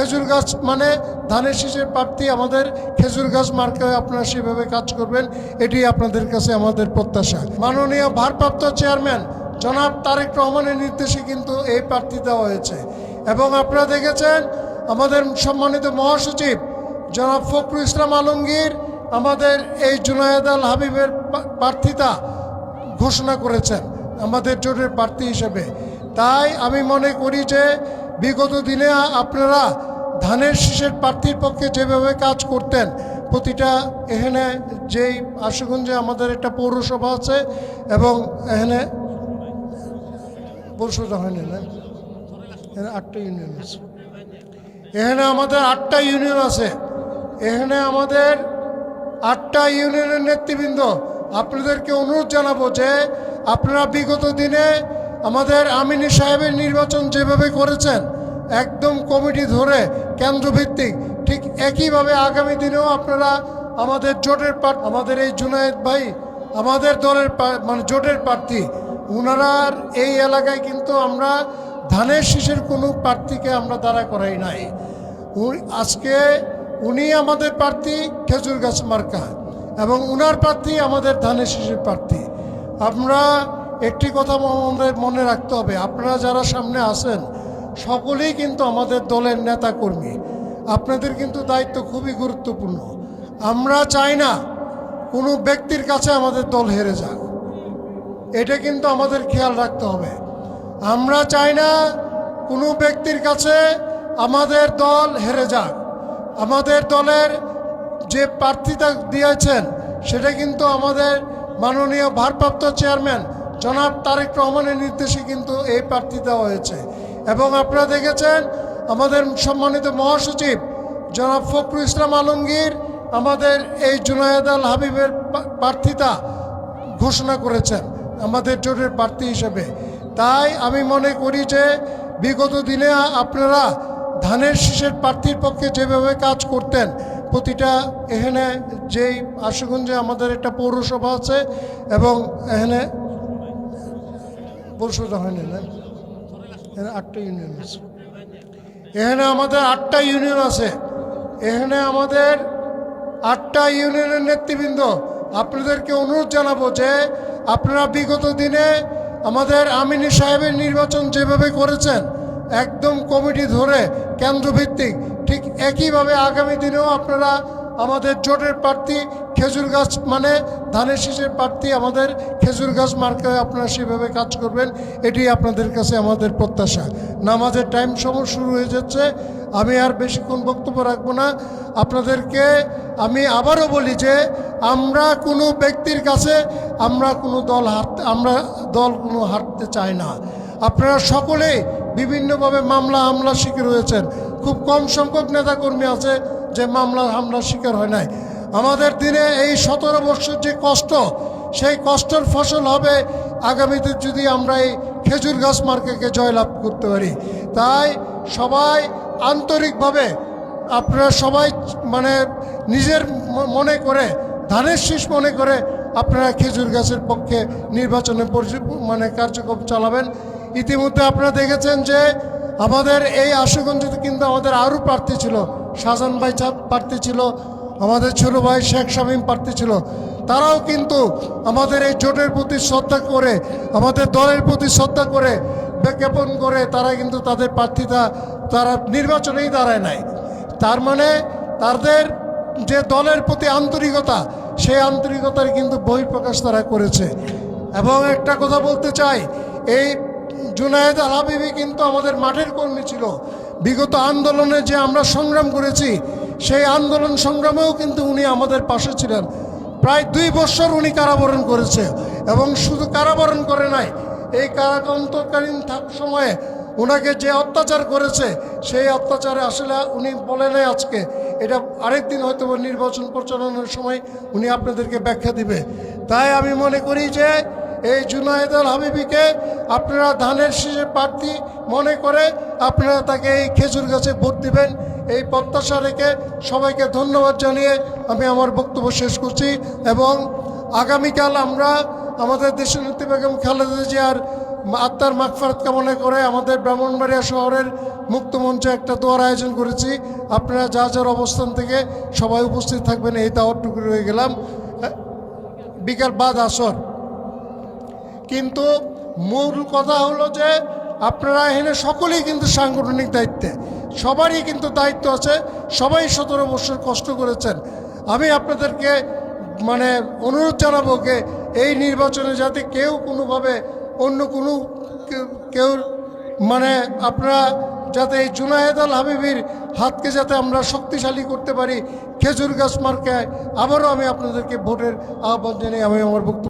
খেজুর গাছ মানে ধানের শীষের প্রার্থী আমাদের। খেজুর গাছ মার্কায় আপনারা সেভাবে কাজ করবেন, এটি আপনাদের কাছে আমাদের প্রত্যাশা। মাননীয় ভারপ্রাপ্ত চেয়ারম্যান জনাব তারেক রহমানের নির্দেশে কিন্তু এই প্রার্থী দেওয়া হয়েছে। এবং আপনারা দেখেছেন, আমাদের সম্মানিত মহাসচিব জনাব ফখরুল ইসলাম আলমগীর আমাদের এই জুনায়েদ আল হাবিবের প্রার্থিতা ঘোষণা করেছেন, আমাদের জোটের প্রার্থী হিসেবে। তাই আমি মনে করি যে বিগত দিনে আপনারা ধানের শীষের প্রার্থীর পক্ষে যেভাবে কাজ করতেন, প্রতিটা এখানে যেই আশুগঞ্জে আমাদের একটা পৌরসভা আছে এবং এখানে পৌরসভা হয়নি, না? এখানে আটটা ইউনিয়ন আছে। এখানে আমাদের আটটা ইউনিয়ন আছে। এখানে আমাদের আটটা ইউনিয়নের নেতৃবৃন্দ। আপনাদেরকে অনুরোধ জানাব যে আপনারা বিগত দিনে আমাদের আমিনী সাহেবের নির্বাচন যেভাবে করেছেন একদম কমিটি ধরে কেন্দ্রভিত্তিক, ঠিক একইভাবে আগামী দিনেও আপনারা আমাদের জোটের আমাদের এই জুনায়েদ ভাই, আমাদের দলের মানে জোটের প্রার্থী ওনারার এই এলাকায় কিন্তু আমরা ধানের শীষের কোনো প্রার্থীকে আমরা দাঁড়া করাই নাই। আজকে উনি আমাদের প্রার্থী খেজুর গাছ মার্কা এবং উনার প্রার্থী আমাদের ধানের শীষের প্রার্থী। আমরা একটি কথা আমাদের মনে রাখতে হবে, আপনারা যারা সামনে আছেন সকলেই কিন্তু আমাদের দলের নেতা কর্মী আপনাদের কিন্তু দায়িত্ব খুবই গুরুত্বপূর্ণ। আমরা চাই না কোনো ব্যক্তির কাছে আমাদের দল হেরে যাক। এটা কিন্তু আমাদের খেয়াল রাখতে হবে। আমরা চাই না কোনো ব্যক্তির কাছে আমাদের দল হেরে যাক। আমাদের দলের যে প্রার্থীতা দিয়েছেন, সেটা কিন্তু আমাদের মাননীয় ভারপ্রাপ্ত চেয়ারম্যান জনাব তারেক রহমানের নির্দেশে কিন্তু এই প্রার্থী হয়েছে। এবং আপনারা দেখেছেন আমাদের সম্মানিত মহাসচিব জনাব ফখরুল ইসলাম আলমগীর আমাদের এই জুনায়েদ আল হাবিবের প্রার্থিতা ঘোষণা করেছেন, আমাদের জোটের প্রার্থী হিসেবে। তাই আমি মনে করি যে বিগত দিনে আপনারা ধানের শীষের প্রার্থীর পক্ষে যেভাবে কাজ করতেন, প্রতিটা এখানে যেই আশুগঞ্জে আমাদের একটা পৌরসভা আছে এবং এখানে পৌরসভা হয়নি না? এখানে আটটা ইউনিয়ন আছে। এখানে আমাদের আটটা ইউনিয়ন আছে। এখানে আমাদের আটটা ইউনিয়নের নেতৃবৃন্দ, আপনাদেরকে অনুরোধ জানাব যে আপনারা বিগত দিনে আমাদের আমিনী সাহেবের নির্বাচন যেভাবে করেছেন, একদম কমিটি ধরে কেন্দ্রভিত্তিক, ঠিক একইভাবে আগামী দিনেও আপনারা আমাদের জোটের প্রার্থী খেজুর গাছ মানে ধানের শীষের প্রার্থী আমাদের খেজুর গাছ মার্কায় আপনারা সেভাবে কাজ করবেন, এটি আপনাদের কাছে আমাদের প্রত্যাশা। নামাজের টাইম সময় শুরু হয়ে যাচ্ছে, আমি আর বেশিক্ষণ বক্তব্য রাখব না। আপনাদেরকে আমি আবারও বলি যে, আমরা কোনো ব্যক্তির কাছে আমরা কোনো দল হারতে, আমরা দল কোনো হারতে চাই না। আপনারা সকলেই বিভিন্নভাবে মামলা হামলার শিখে রয়েছেন খুব কম সংখ্যক নেতাকর্মী আছে যে মামলা হামলার শিকার হয় নাই। আমাদের দিনে এই সতেরো বছর যে কষ্ট, সেই কষ্টের ফসল হবে আগামীতে যদি আমরা এই খেজুর গাছ মার্কেটকে জয়লাভ করতে পারি। তাই সবাই আন্তরিকভাবে আপনারা সবাই মানে নিজের মনে করে, ধানের শীষ মনে করে আপনারা খেজুর গাছের পক্ষে নির্বাচনে মানে কার্যক্রম চালাবেন। ইতিমধ্যে আপনারা দেখেছেন যে আমাদের এই আশুগঞ্জে কিন্তু আমাদের আরও প্রার্থী ছিল শাহজান ভাই চা- প্রার্থী ছিল, আমাদের ছোট ভাই শেখ শামীম প্রার্থী ছিল। তারাও কিন্তু আমাদের এই জোটের প্রতি শ্রদ্ধা করে, আমাদের দলের প্রতি শ্রদ্ধা করে বিজ্ঞাপন করে তারা কিন্তু তাদের প্রার্থিতা, তারা নির্বাচনেই দাঁড়ায় নাই। তার মানে তাদের যে দলের প্রতি আন্তরিকতা, সেই আন্তরিকতার কিন্তু বহিঃপ্রকাশ তারা করেছে। এবং একটা কথা বলতে চাই, এই জুনায়েদ আল হাবিবি কিন্তু আমাদের মাঠের কর্মী ছিল। বিগত আন্দোলনে যে আমরা সংগ্রাম করেছি, সেই আন্দোলন সংগ্রামেও কিন্তু উনি আমাদের পাশে ছিলেন। প্রায় দুই বছর উনি কারাবরণ করেছে এবং শুধু কারাবরণ করে নাই, এই কারাকান্তকালীন থাক সময়ে ওনাকে যে অত্যাচার করেছে, সেই অত্যাচারে আসলে উনি বলেন আজকে। এটা আরেকদিন হয়তো নির্বাচন পরিচালনার সময় উনি আপনাদেরকে ব্যাখ্যা দিবে। তাই আমি মনে করি যে এই জুনায়েদ আল হাবিবিকে আপনারা ধানের শীষের প্রার্থী মনে করে আপনারা তাকে এই খেজুর গাছে ভোট দিবেন। এই প্রত্যাশা রেখে সবাইকে ধন্যবাদ জানিয়ে আমি আমার বক্তব্য শেষ করছি এবং আগামীকাল আমরা আমাদের দেশনেত্রী বেগম খালেদা জিয়ার আত্মার মাগফারাত কামনা করে আমাদের ব্রাহ্মণবাড়িয়া শহরের মুক্তমঞ্চে একটা দোয়ার আয়োজন করেছি। আপনারা যা যার অবস্থান থেকে সবাই উপস্থিত থাকবেন, এই দাওয়াতটুকু রয়ে গেলাম। বিকাল বাদ আসর। কিন্তু মূল কথা হলো যে আপনারা এখানে সকলেই কিন্তু সাংগঠনিক দায়িত্বে। সবারই কিন্তু দায়িত্ব আছে, সবাই সতেরো বছর কষ্ট করেছেন। আমি আপনাদেরকে মানে অনুরোধ জানাব যে এই নির্বাচনে যাতে কেউ কোনোভাবে অন্য কোনো কেউ- মানে আপনারা যাতে এই জুনায়েদ আল হাবিবির হাতকে যাতে আমরা শক্তিশালী করতে পারি, খেজুর গাছ মার্কায় আবারও আমি আপনাদেরকে ভোটের আহ্বান জানিয়ে আমি আমার বক্তব্য